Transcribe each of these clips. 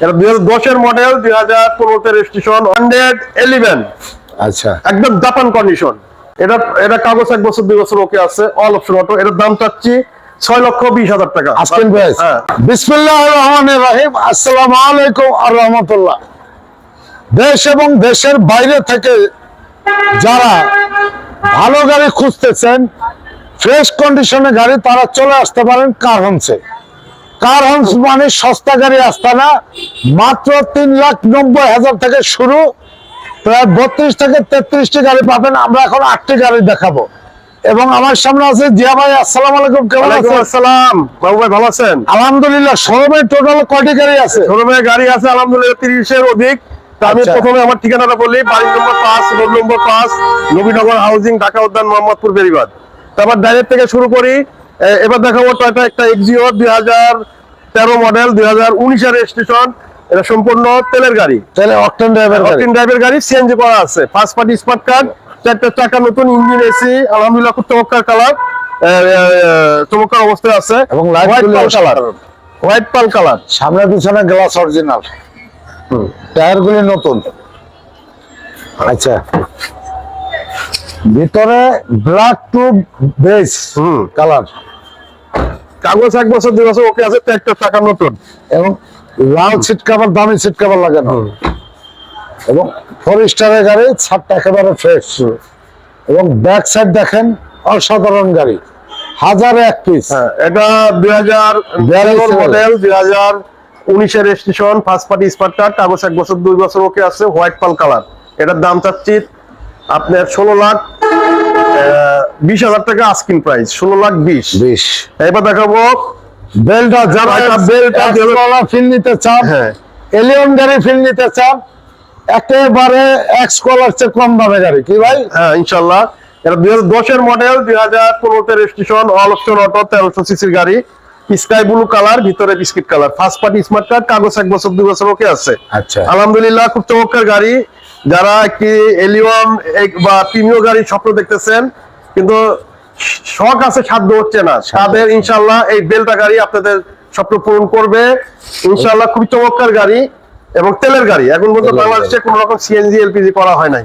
এটা দুই হাজার দশের মডেল দুই হাজার পনেরোতে রেজিস্ট্রেশন হান্ড্রেড এলিভেন একদম জাপান কন্ডিশন এটা এটা কাগজ এক বছর দুই বছর ওকে আছে অল অপশন অটো এটার দাম চাচ্ছি ছয় লক্ষ বিশ হাজার টাকা। আজকের প্রাইস বিসমিল্লাহ রহমান রহিম। আসসালামু আলাইকুম আর রহমতুল্লাহ। দেশ এবং দেশের বাইরে থেকে যারা ভালো গাড়ি খুঁজতেছেন ফ্রেশ কন্ডিশনে গাড়ি তারা চলে আসতে পারেন কার হোমসে কার হোমস মানে সস্তা গাড়ি আস্তানা মাত্র তিন লাখ নব্বই হাজার থেকে শুরু প্রায় বত্রিশ থেকে তেত্রিশটি গাড়ি পাবেন আমরা এখন আটটি গাড়ি দেখাবো। এবং আমার সামনে আছে জিয়া ভাই আসসালাম আলাইকুম কেমন আছেন? আসসালাম। বাবু ভাই ভালো আছেন? আলহামদুলিল্লাহ শোরুমে টোটাল কয়টি গাড়ি আছে? শোরুমে গাড়ি আছে আলহামদুলিল্লাহ তিরিশের অধিক। আমি আচ্ছা। প্রথমে আমার ঠিকানাটা বলি বাড়ি নম্বর পাঁচ রোড নম্বর পাঁচ নবীনগর হাউজিং ঢাকা উদ্যান মোহাম্মদপুর বেরিবাদ। তারপর ডাইরেক্ট থেকে শুরু করি এবার দেখাবো টয়টা একটা এক্সিও দুই হাজার তেরো মডেল দুই হাজার উনিশের রেজিস্ট্রেশন এটা সম্পূর্ণ তেলের গাড়ি। তাহলে অকটেন ড্রাইভার অকটেন ড্রাইভের গাড়ি সিএনজি করা আছে। ফার্স্ট পার্টি স্মার্ট কার্ড চারটা চাকা নতুন ইঞ্জিন এসি আলহামদুলিল্লাহ খুব চমৎকার কালার চমৎকার অবস্থায় আছে। এবং light white pearl colour white pearl colour সামনে পিছনে গ্লাস অরিজিনাল টায়ার গুলি নতুন। আচ্ছা। ভিতরে ব্ল্যাক টু বেস হুম। কালার কাগজ এক বছর দুই বছর ওকে আছে একটা টাকা নতুন। এবং লাল সিট কাভার দামি সিট কাভার লাগানো এবং ফোর স্টারের গাড়ি ছাদটা একেবারে ফ্রেশ এবং ব্যাক সাইড দেখেন অসাধারণ গাড়ি। হাজারে এক পিস হ্যাঁ এটা দুই হাজার বিয়াল্লিশ মডেল দুই হাজার উনিশের registration first party smart card কাগজ এক বছর দুই বছর ওকে আছে হোয়াইট পাল কালার এটার দাম চাচ্ছি আপনার ষোলো লাখ বিশ হাজার টাকা আস্কিং প্রাইস ষোলো লাখ বিশ। বিশ। এবার দেখাবো বেলটা যারা বেলটা ফিল নিতে চান হ্যাঁ। এলিয়ন গাড়ি ফিল নিতে চান একেবারে এক্স কলার চেয়ে কম দামে গাড়ি কি ভাই? হ্যাঁ ইনশাল্লাহ। এটা দুই হাজার দশের মডেল দুই হাজার পনেরোতে রেজিস্ট্রেশন অল অপশন অটো তেরোশো সিসির গাড়ি। স্কাই ব্লু কালার ভিতরে biscuit colour first party smart card কাগজ এক বছর দুই বছর ওকে আছে। আচ্ছা। আলহামদুলিল্লাহ খুব চমৎকার গাড়ি। যারা একটি এলিয়ন বা প্রিমিয় গাড়ির স্বপ্ন দেখতেছেন কিন্তু শখ আছে সাধ্য হচ্ছে না। তাদের ইনশাল্লাহ এই বেলটা গাড়ি আপনাদের স্বপ্ন পূরণ করবে। ইনশাল্লাহ খুবই চমৎকার গাড়ি এবং তেলের গাড়ি। এখন পর্যন্ত বাংলাদেশে কোনো রকম সিএনজি এলপিজি করা হয় নাই।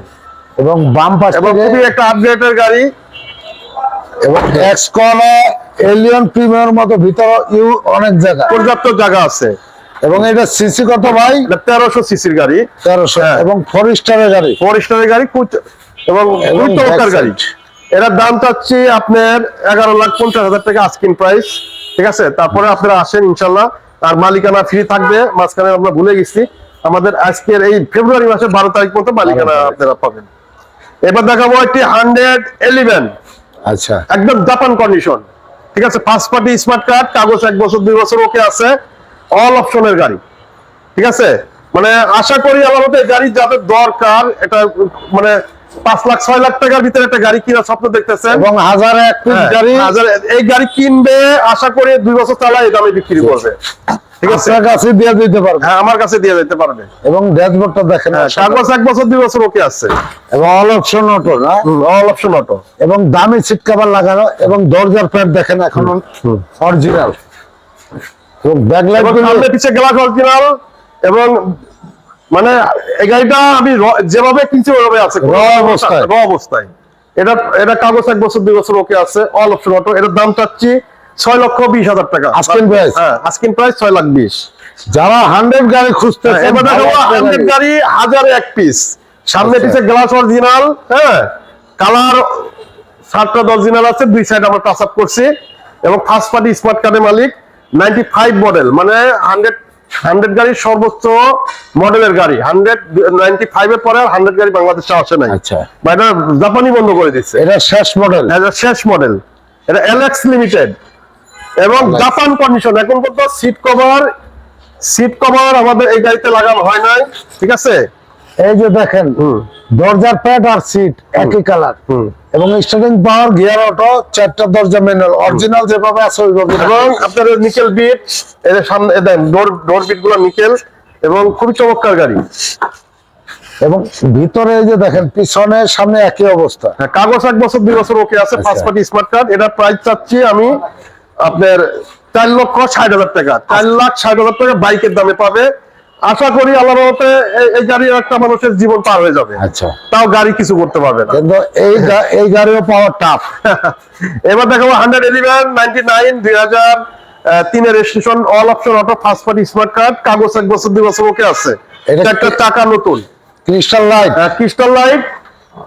এবং বাম পাশ এবং খুবই একটা আপগ্রেডের গাড়ি। এবং এক্স কলা এলিয়ন প্রিমিয়ার মতো ভিতরে ইউ অনেক জায়গা। পর্যাপ্ত জায়গা আছে। এবং এটা সিসি কত ভাই? তেরোশো সিসির গাড়ি। তেরোশো। হ্যাঁ। এবং ফোর স্টারের গাড়ি। ফোর স্টারের গাড়ি খুব এবং চমৎকার গাড়ি। এটার দাম চাচ্ছি আপনার এগারো লাখ পঞ্চাশ হাজার টাকা আস্কিং প্রাইস ঠিক আছে? তারপরে আপনারা আসেন ইনশাল্লাহ। আর মালিকানা ফ্রি থাকবে মাঝখানে আমরা ভুলে গেছি। আমাদের আজকের এই ফেব্রুয়ারি মাসের বারো তারিখ মতো মালিকানা আপনারা পাবেন। এবার দেখাবো একটি হান্ড্রেড এলিভেন আচ্ছা। একদম জাপান কন্ডিশন ঠিক আছে? ফার্স্ট পার্টি স্মার্ট কার্ড কাগজ এক বছর দুই বছর ওকে আছে। অল অপশনের গাড়ি। ঠিক আছে? মানে আশা করি আমার মতে গাড়ি যাদের দরকার এটা মানে পাঁচ লাখ ছয় লাখ টাকার ভিতরে একটা গাড়ি স্বপ্ন দেখতেছেন। এবং হাজারে এক হ্যাঁ, গাড়ি হাজার- এই গাড়ি কিনবে আশা করি দুই বছর চালায় দামে বিক্রি করবে। ঠিক আছে? কাছে দিয়ে দিতে পারবে। হ্যাঁ আমার কাছে দিয়ে যেতে পারবে। এবং ড্যাশবোর্ডটা দেখেন। হ্যাঁ, কাগজ এক বছর দুই বছর ওকে আছে। এবং অল অপশন অটো না? অল অপশন অটো এবং দামি সিট কভার লাগানো এবং দরজার প্যাড দেখেন এখন অরিজিনাল এবং ব্যাকলাইট সামনে পিছে গ্লাস অরিজিনাল এবং মানে এই গাড়িটা আমি যেভাবে কিনছি ওইভাবে আছে। র অবস্থায়। র অবস্থায়। এটা এটা কাগজ এক বছর দুই বছর ওকে আছে অল অপশন অটো এটার দাম চাচ্ছি ছয় লক্ষ বিশ হাজার টাকা। Price? হ্যাঁ আস্কিন প্রাইস ছয় লাখ বিশ। যারা হান্ড্রেড গাড়ি খুঁজতে হ্যাঁ, এবার হান্ড্রেড গাড়ি। হাজারে এক পিস সামনে আচ্ছা। পিছে গ্লাস অরিজিনাল হ্যাঁ? কালার সাতটা অরিজিনাল আছে দুই সাইড আমরা টাচ আপ করছি। এবং ফার্স্ট পার্টি স্মার্ট কার্ডের মালিক নাইনটি ফাইভ মডেল মানে হান্ড্রেড হান্ড্রেড গাড়ির সর্বোচ্চ মডেলের গাড়ি। হান্ড্রেড নাইনটি ফাইভ এর পরে আর হান্ড্রেড গাড়ি বাংলাদেশে আসে নাই। আচ্ছা। বা এটা জাপানি বন্ধ করে দিচ্ছে। এটা শেষ মডেল এটা শেষ মডেল এটা এলএক্স লিমিটেড এবং জাপান কন্ডিশন এখন পর্যন্ত সিট কভার সিট কভার আমাদের এই গাড়িতে লাগানো হয় নাই। ঠিক আছে? এই যে দেখেন। দরজার প্যাড আর সিট একই কালার হুম। এবং স্টার্টিং পাওয়ার গিয়ার অটো চারটা দরজা ম্যানুয়াল অরিজিনাল যেভাবে আছে ওইভাবে এবং আপনার নিকেল বিট এর সামনে দেন ডোর ডোর বিটগুলো নিকেল এবং খুবই চমৎকার গাড়ি। এবং ভিতরে যে দেখেন পিছনে সামনে একই অবস্থা। হ্যাঁ, কাগজ এক বছর দুই বছর ওকে আছে। ফার্স্ট পার্টি স্মার্ট কার্ড এটার প্রাইস চাচ্ছি আমি আপনার চার লক্ষ ষাট হাজার টাকা। চার লাখ ষাট হাজার টাকা বাইকের দামে পাবে। আশা করি আল্লাহর রহমতে এই- গাড়ি একটা মানুষের জীবন পার হয়ে যাবে। আচ্ছা। তাও গাড়ি কিছু করতে পারবে না। কিন্তু এই এই গাড়িও পাওয়া টাফ এবার দেখাবো হান্ড্রেড ইলেভেন নাইনটি নাইন দুই হাজার তিনের registration all option auto first party smart card কাগজ এক বছর দুই বছর ওকে আছে। এটা একটা টাকা নতুন। Crystal light crystal light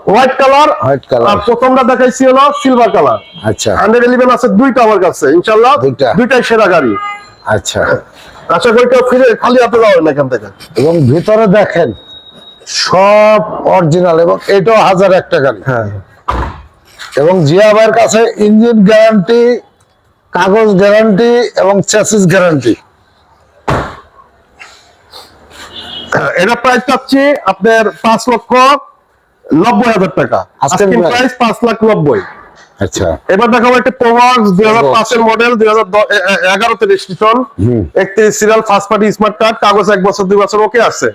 white colour white colour আর প্রথমটা দেখাইছি হলো সিলভার কালার আচ্ছা। হান্ড্রেড ইলেভেন আছে দুইটা আমার কাছে ইনশাল্লাহ দুইটা। দুইটাই সেরা গাড়ি। আচ্ছা। আশা করি কেউ ফিরে খালি হাতে যাবেন না এখান থেকে? এবং ভিতরে দেখেন সব অরিজিনাল এবং এটাও হাজার একটা গাড়ি হ্যাঁ। এবং জিয়া ভাইয়ের কাছে ইঞ্জিন গ্যারান্টি কাগজ গ্যারান্টি এবং চ্যাসিস গ্যারান্টি এটা প্রাইস চাচ্ছি আপনার পাঁচ লক্ষ নব্বই হাজার টাকা। আজকের প্রাইস পাঁচ লাখ নব্বই। আচ্ছা। এবার দেখাবো একটা প্রভাস দুই হাজার পাঁচের মডেল দুই হাজার এগারোতে রেজিস্ট্রেশন। একত্রিশ serial first party smart card কাগজ এক বছর দুই বছর ওকে আছে।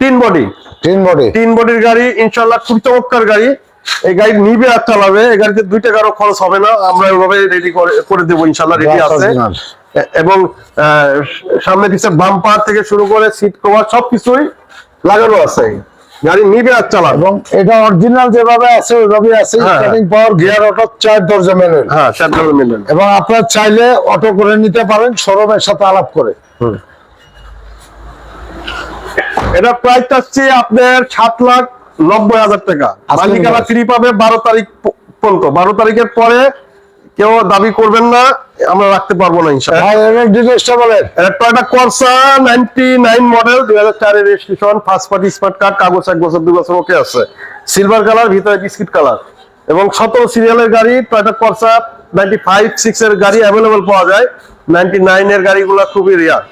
তিন বডি তিন বডি তিন বডির গাড়ি ইনশাল্লাহ খুব চমৎকার গাড়ি। এই গাড়ি নিবে আর চালাবে। এই গাড়িতে দুই টাকারও খরচ হবে না। আমরা ওইভাবে রেডি করে দেবো ইনশাল্লাহ রেডি আছে। এবং সামনে পিছনে বাম্পার থেকে শুরু করে সিট কভার সবকিছুই লাগানো আছে। গাড়ি নিবে আর চালাবে। এবং এটা অরিজিনাল যেভাবে আছে ওইভাবে আছে। স্টার্টিং পাওয়ার গিয়ার অটো চার দরজা মেলেন হ্যাঁ সেন্ট্রাল মিলেন এবং আপনারা চাইলে অটো করে নিতে পারেন শোরুমের সাথে আলাপ করে। এটা প্রাইস চাচ্ছি আপনার সাত লাখ নব্বই হাজার টাকা। মালিকানা ফ্রি পাবে বারো তারিখ পর্যন্ত। বারো তারিখের পরে কেউ দাবি করবেন না আমরা রাখতে পারব না মডেল দুই হাজার চারের registration first party smart card কাগজ এক বছর দুই বছর ওকে আছে। সিলভার কালার ভিতরে বিস্কিট কালার এবং সতেরো সিরিয়ালের গাড়ি Toyota Corsa ninety five six এর গাড়ি অ্যাভেলেবল পাওয়া যায়। নাইনটি নাইন এর গাড়িগুলো খুবই রেয়ার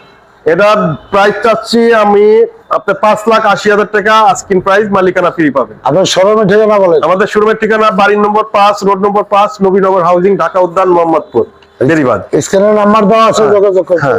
এটার প্রাইস চাচ্ছি আমি আপনার পাঁচ লাখ আশি হাজার টাকা আস্কিন প্রাইস মালিকানা ফ্রি পাবেন। আপনার শোরুমের ঠিকানা বলেন। আমাদের শোরুমের ঠিকানা বাড়ির নম্বর পাঁচ রোড নম্বর পাঁচ নবীনগর হাউজিং ঢাকা উদ্যান মোহাম্মদপুর। ধন্যবাদ স্ক্রিনের নাম্বার দেওয়া আছে হ্যাঁ। যোগাযোগ করতে হ্যাঁ।